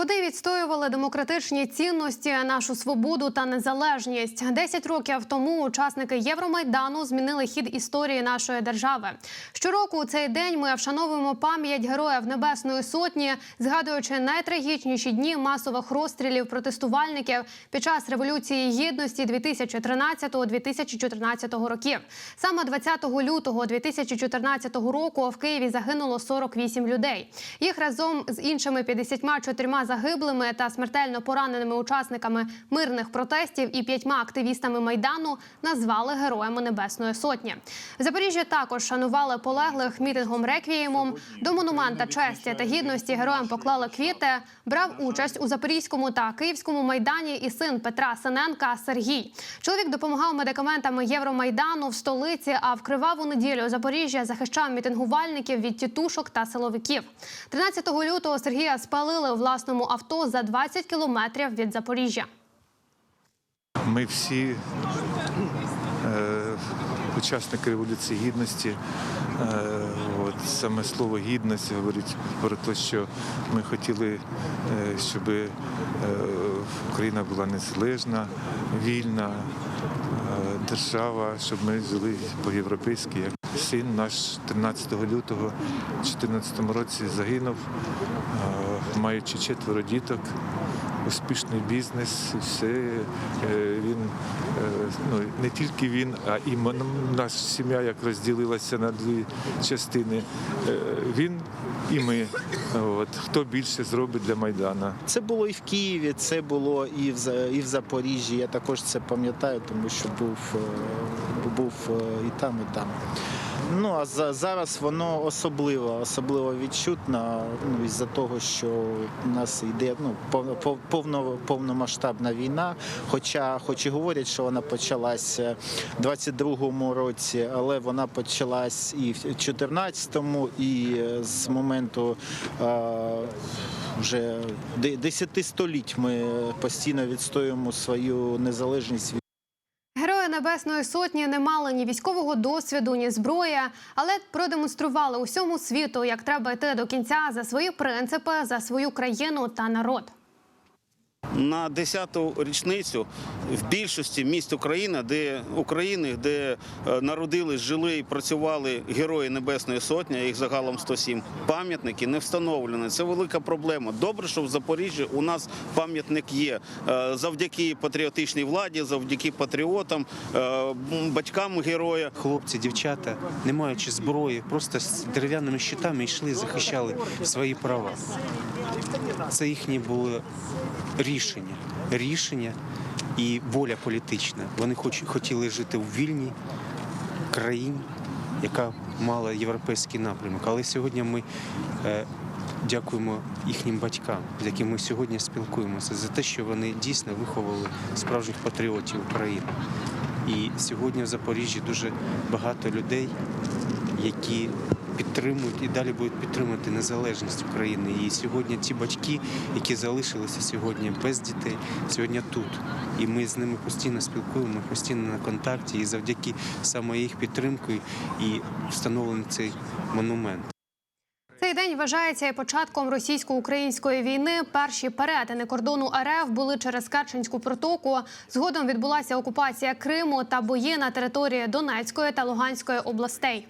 Вони відстоювали демократичні цінності, нашу свободу та незалежність. Десять років тому учасники Євромайдану змінили хід історії нашої держави. Щороку у цей день ми вшановуємо пам'ять героїв Небесної Сотні, згадуючи найтрагічніші дні масових розстрілів протестувальників під час революції гідності 2013-2014 років. Саме 20 лютого 2014 року в Києві загинуло 48 людей. Їх разом з іншими 54 загиблими та смертельно пораненими учасниками мирних протестів і п'ятьма активістами майдану назвали героями Небесної Сотні. В Запоріжжі також шанували полеглих мітингом реквіємом. До монумента честі та гідності героям поклали квіти. Брав участь у Запорізькому та Київському майдані і син Петра Синенка Сергій. Чоловік допомагав медикаментами Євромайдану в столиці. А в криваву неділю Запоріжжя захищав мітингувальників від тітушок та силовиків. 13 лютого Сергія спалили у власному авто за 20 кілометрів від Запоріжжя. Ми всі е, учасники Революції Гідності. Е, от, саме слово гідність говорить про те, що ми хотіли, е, щоб е, Україна була незалежна, вільна е, держава, щоб ми жили по-європейськи. Син наш 13 лютого 2014 році загинув, е, маючи четверо діток успішний бізнес, все. Е, Він е, ну не тільки він, а і наша сім'я як розділилася на дві частини. Е, Він і ми. От хто більше зробить для Майдана. Це було і в Києві, це було і в і в Запоріжжі. Я також це пам'ятаю, тому що був, був і там, і там. Ну а за, зараз воно особливо, особливо відчутно ну, із-за того, що у нас йде ну, повно, пов- повно, повномасштабна війна. Хоча, хоч і говорять, що вона почалася в 22-му році, але вона почалась і в 14-му, і з моменту. вже де- десяти століть ми постійно відстоюємо свою незалежність Герої Небесної Сотні не мали ні військового досвіду, ні зброї, але продемонстрували усьому світу, як треба йти до кінця за свої принципи, за свою країну та народ. На 10-ту річницю в більшості міст України, де України, де е, народились, жили і працювали герої Небесної Сотні, їх загалом 107, пам'ятники не встановлені. Це велика проблема. Добре, що в Запоріжжі у нас пам'ятник є Е, завдяки патріотичній владі, завдяки патріотам, е, батькам героя. Хлопці, дівчата, не маючи зброї, просто з дерев'яними щитами йшли, захищали свої права. Це їхні було рішення, рішення і воля політична. Вони хоч, хотіли жити в вільній країні, яка мала європейський напрямок. Але сьогодні ми е, дякуємо їхнім батькам, з якими ми сьогодні спілкуємося, за те, що вони дійсно виховали справжніх патріотів України. І сьогодні в Запоріжжі дуже багато людей, які підтримують і далі будуть підтримувати незалежність України. І сьогодні ті батьки, які залишилися сьогодні без дітей, сьогодні тут. І ми з ними постійно спілкуємо, постійно на контакті. І завдяки саме їх підтримки і встановлений цей монумент. Цей день вважається і початком російсько-української війни. Перші перетини кордону РФ були через Керченську протоку. Згодом відбулася окупація Криму та бої на території Донецької та Луганської областей.